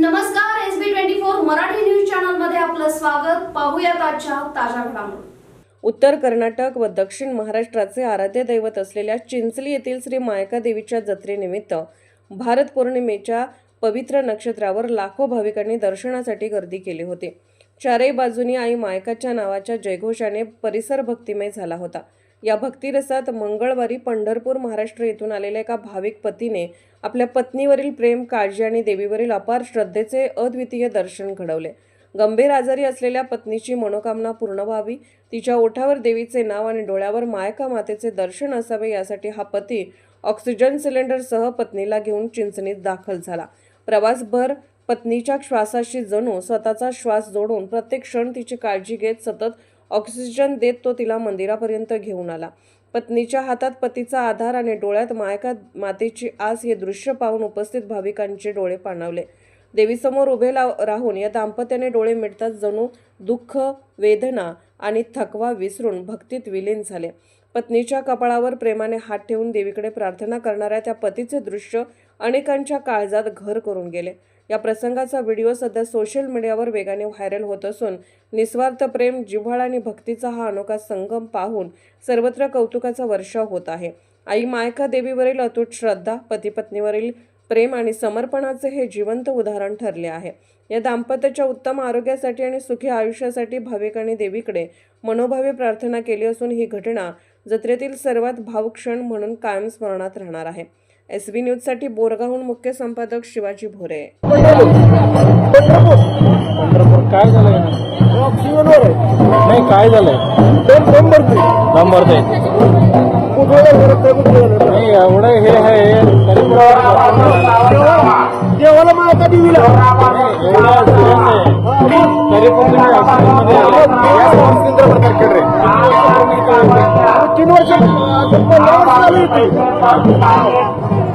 नमस्कार S B twenty four Marathi news चॅनलमध्ये आपलं स्वागत. पाहूया आजच्या ताज्या घडामोडी. उत्तर कर्नाटक व दक्षिण महाराष्ट्राचे आराध्य दैवत असलेल्या चिंचली येथील श्री मायका देवीच्या जत्रेनिमित्त भारत पौर्णिमेच्या पवित्र नक्षत्रावर लाखो भाविकांनी दर्शनासाठी गर्दी केली होती. चारही बाजूनी आई मायकाच्या नावाच्या जयघोषाने परिसर भक्तिमय झाला होता. या भक्तिरसात मंगळवारी पंढरपूर महाराष्ट्र येथून आलेल्या एका भाविक पतीने आपल्या पत्नीवरील प्रेम काळजी आणि देवीवरील अपार श्रद्धेचे अद्वितीय दर्शन घडवले. गंभीर आजारी असलेल्या पत्नीची मनोकामना पूर्ण व्हावी तिच्या ओठावर देवीचे नाव आणि डोळ्यावर मायका मातेचे दर्शन असावे यासाठी हा पती ऑक्सिजन सिलेंडरसह पत्नीला घेऊन चिंचणीत दाखल झाला. प्रवासभर पत्नीच्या श्वासाशी जणू स्वतःचा श्वास जोडून प्रत्येक क्षण तिची काळजी घेत सतत ऑक्सिजन देत तो तिला मंदिरापर्यंत घेऊन आला. पत्नीच्या हातात पतीचा आधार आणि डोळ्यात मायका मातेची आस हे दृश्य पाहून उपस्थित भाविकांचे डोळे पाणावले. देवीसमोर उभे ला- राहून या दाम्पत्याने डोळे मिटताच जणू दुःख वेदना आणि थकवा विसरून भक्तीत विलीन झाले. पत्नीच्या कपाळावर प्रेमाने हात ठेवून देवीकडे प्रार्थना करणाऱ्या त्या पतीचे दृश्य अनेकांच्या काळजात घर करून गेले. या प्रसंगाचा व्हिडिओ सध्या सोशल मीडियावर वेगाने व्हायरल होत असून निस्वार्थ प्रेम जिव्हाळा आणि भक्तीचा हा अनोखा संगम पाहून सर्वत्र कौतुकाचा वर्षाव होत आहे. आई मायका देवीवरील अतूट श्रद्धा पतीपत्नीवरील प्रेम आणि समर्पणाचे हे जिवंत उदाहरण ठरले आहे. या दाम्पत्याच्या उत्तम आरोग्यासाठी आणि सुखी आयुष्यासाठी भाविकांनी देवीकडे मनोभावे प्रार्थना केली असून ही घटना जत्रेतील सर्वात भावुक क्षण म्हणून कायम स्मरणात राहणार आहे. एस बी न्यूजसाठी बोरगावहून मुख्य संपादक शिवाजी भोरे. पंढरपूर. काय झालंय? नाही काय झालंय? नाही एवढं हे आहे. देवाला माता. तरी पण तुम्ही. तीन वर्ष अजून पंधरा वर्ष झाली होती ते.